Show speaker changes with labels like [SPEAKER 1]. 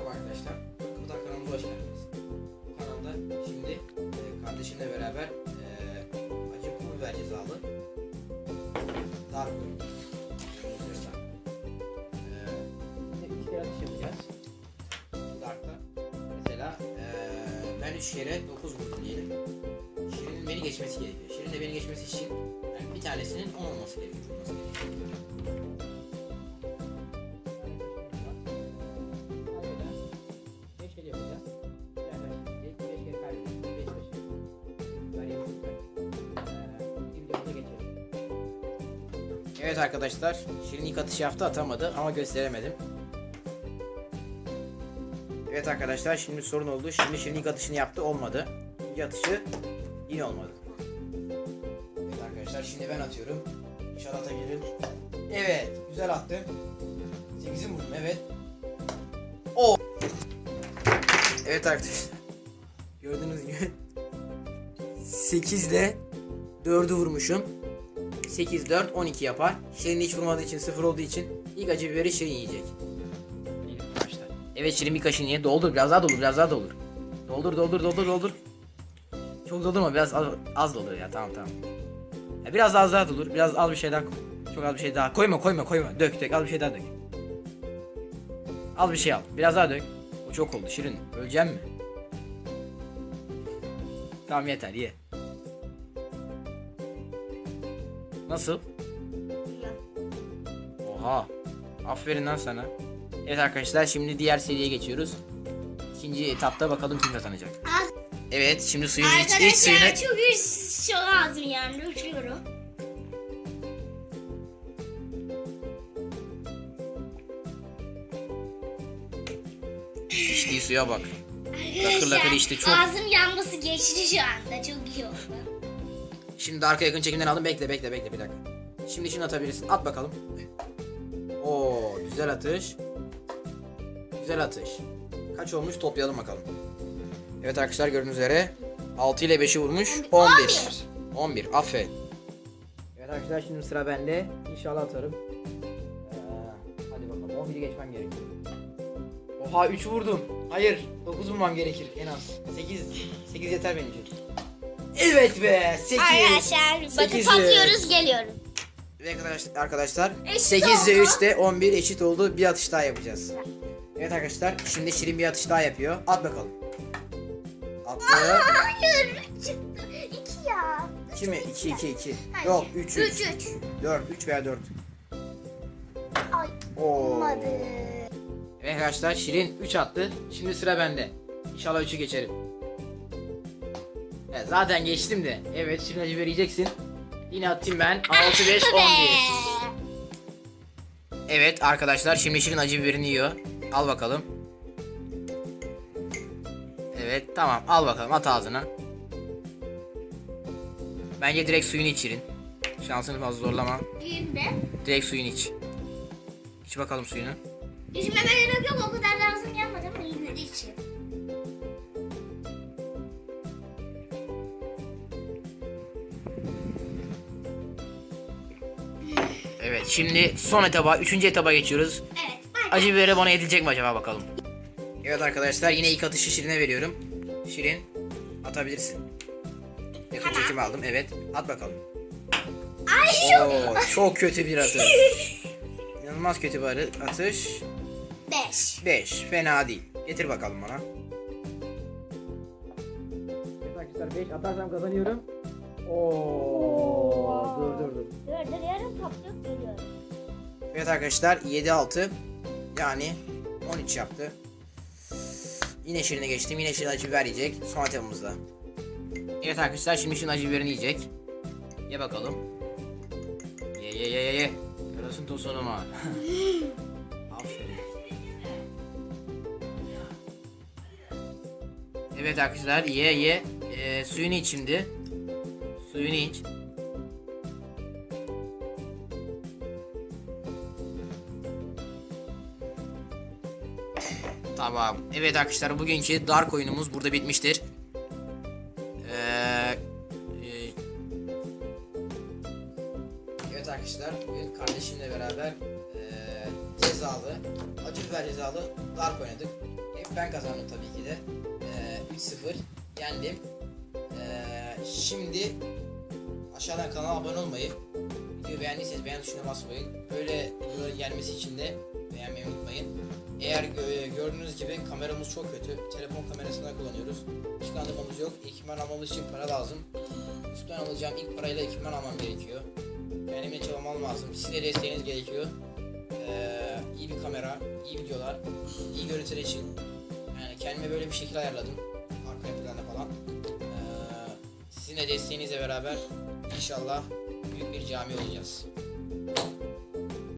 [SPEAKER 1] Merhaba arkadaşlar. Kıvıdan kanalımıza hoş geldiniz. Bu kanalda şimdi e, kardeşimle beraber e, acı pul biber cezalı dar koyun. E, kere atış yapacağız. Dark'ta. Mesela e, ben üç kere dokuz vurdum diyelim. Şirin'in beni geçmesi gerekiyor. Şirin de beni geçmesi için yani bir tanesinin on olması gerekiyor. Olması gerekiyor. Evet arkadaşlar, Şirin ilk atışı yaptı atamadı ama gösteremedim. Evet arkadaşlar şimdi sorun oldu. Şimdi Şirin ilk atışını yaptı olmadı. İkinci atışı yine olmadı. Evet arkadaşlar şimdi ben atıyorum. İnşallah atabilirim. Evet güzel attım. 8'i vurdum evet. O. Evet arkadaşlar. Gördüğünüz gibi 8 ile 4'ü vurmuşum. 8 4 12 yapar. Şirin hiç vurmadığı için 0 olduğu için ilk acı biberi Şirin yiyecek. Evet Şirin bir kaşığı niye? Doldur biraz daha doldur biraz daha doldur. Doldur doldur doldur doldur. Çok doldurma biraz az, az doldur ya tamam tamam. Ya biraz az daha doldur. Biraz az bir şey daha. Çok az bir şey daha. Koyma koyma koyma. Dök dök az bir şey daha dök. Az bir şey al. Biraz daha dök. O çok oldu Şirin. Öleceğim mi? Tamam yeter ye. Nasıl? Oha. Aferin lan sana. Evet arkadaşlar şimdi diğer seriye geçiyoruz. İkinci etapta bakalım kim kazanacak.
[SPEAKER 2] Az-
[SPEAKER 1] Evet şimdi suyun iç, iç suyuna...
[SPEAKER 2] Arkadaşlar çok üst çok ağzım yani uçuyorum.
[SPEAKER 1] İçtiği suya bak.
[SPEAKER 2] Arkadaşlar
[SPEAKER 1] lakır işte çok-
[SPEAKER 2] ağzım yanması geçti şu anda çok iyi oldu.
[SPEAKER 1] Şimdi arka yakın çekimden aldım. Bekle bekle bekle bir dakika. Şimdi şimdi atabilirsin. At bakalım. Oo güzel atış. Güzel atış. Kaç olmuş toplayalım bakalım. Evet arkadaşlar gördüğünüz üzere 6 ile 5'i vurmuş. 11. 11. Aferin. Evet arkadaşlar şimdi sıra bende. İnşallah atarım. Ee, hadi bakalım 11'i geçmem gerekiyor. Oha 3 vurdum. Hayır 9 vurmam gerekir en az. 8 8 yeter benim için. Evet be 8.
[SPEAKER 2] Arkadaşlar bakın patlıyoruz geliyorum.
[SPEAKER 1] Ve arkadaşlar, arkadaşlar
[SPEAKER 2] Eşit
[SPEAKER 1] 8 ile
[SPEAKER 2] oldu.
[SPEAKER 1] 3 de 11 eşit oldu. Bir atış daha yapacağız. Evet arkadaşlar şimdi Şirin bir atış daha yapıyor. At bakalım. Attı.
[SPEAKER 2] Hayır çıktı. İki ya.
[SPEAKER 1] 2 mi? 2 2 2.
[SPEAKER 2] Hadi.
[SPEAKER 1] Yok 3 3.
[SPEAKER 2] 3 3.
[SPEAKER 1] 4 3 veya 4.
[SPEAKER 2] Ay
[SPEAKER 1] Oo.
[SPEAKER 2] olmadı.
[SPEAKER 1] Evet arkadaşlar Şirin 3 attı. Şimdi sıra bende. İnşallah 3'ü geçerim. Evet, zaten geçtim de. Evet Şirin acı vereceksin. Yine atayım ben. 6 5 11. Evet arkadaşlar şimdi Şirin acı biberini yiyor. Al bakalım. Evet tamam al bakalım at ağzına. Bence direkt suyunu iç Şirin. Şansını fazla zorlama.
[SPEAKER 2] Şimdi
[SPEAKER 1] Direkt suyunu iç. İç bakalım suyunu.
[SPEAKER 2] içmeme gerek yok o kadar lazım yanmadı ama yine de içeyim.
[SPEAKER 1] Evet şimdi son etaba, üçüncü etaba geçiyoruz.
[SPEAKER 2] Evet. Bay.
[SPEAKER 1] Acı biberi bana yedilecek mi acaba bakalım. Evet arkadaşlar yine ilk atışı Şirin'e veriyorum. Şirin atabilirsin. Yakın
[SPEAKER 2] Tamam.
[SPEAKER 1] çekim aldım evet at bakalım.
[SPEAKER 2] Ay yok.
[SPEAKER 1] Oo, çok kötü bir atış. İnanılmaz kötü bir atış.
[SPEAKER 2] 5.
[SPEAKER 1] 5 fena değil. Getir bakalım bana. Evet arkadaşlar 5 atarsam kazanıyorum. Oo, dur dur dur.
[SPEAKER 2] Dur dur yarım patlıyor geliyorum.
[SPEAKER 1] Evet arkadaşlar 7 6 yani 13 yaptı. Yine Şirin'e geçtim. Yine Şirin acı biber yiyecek. Son atamımızda. Evet arkadaşlar şimdi Şirin acı biberini yiyecek. Ye bakalım. Ye ye ye ye ye. Yarasın tosunuma. Aferin. Evet arkadaşlar ye ye. Ee, suyunu iç şimdi. Suyunu iç. Tamam. Evet arkadaşlar bugünkü Dark oyunumuz burada bitmiştir. Ee, e, evet arkadaşlar bugün kardeşimle beraber e, cezalı acı süper cezalı Dark oynadık. Hep ben kazandım tabii ki de. Ee, 3-0 yendim. Ee, şimdi aşağıdan kanala abone olmayı, videoyu beğendiyseniz beğen tuşuna basmayı, böyle videoların gelmesi için de beğenmeyi unutmayın. Eğer gö- gördüğünüz gibi kameramız çok kötü. Telefon kamerasından kullanıyoruz. Işıklandırmamız yok. Ekipman almamız için para lazım. Üstten alacağım ilk parayla ekipman almam gerekiyor. Kendime çabamam lazım. Sizin de desteğiniz gerekiyor. Ee, iyi bir kamera, iyi videolar, iyi görüntüler için. Yani kendime böyle bir şekil ayarladım. Arka planda falan. Ee, sizin de desteğinizle beraber inşallah büyük bir cami olacağız.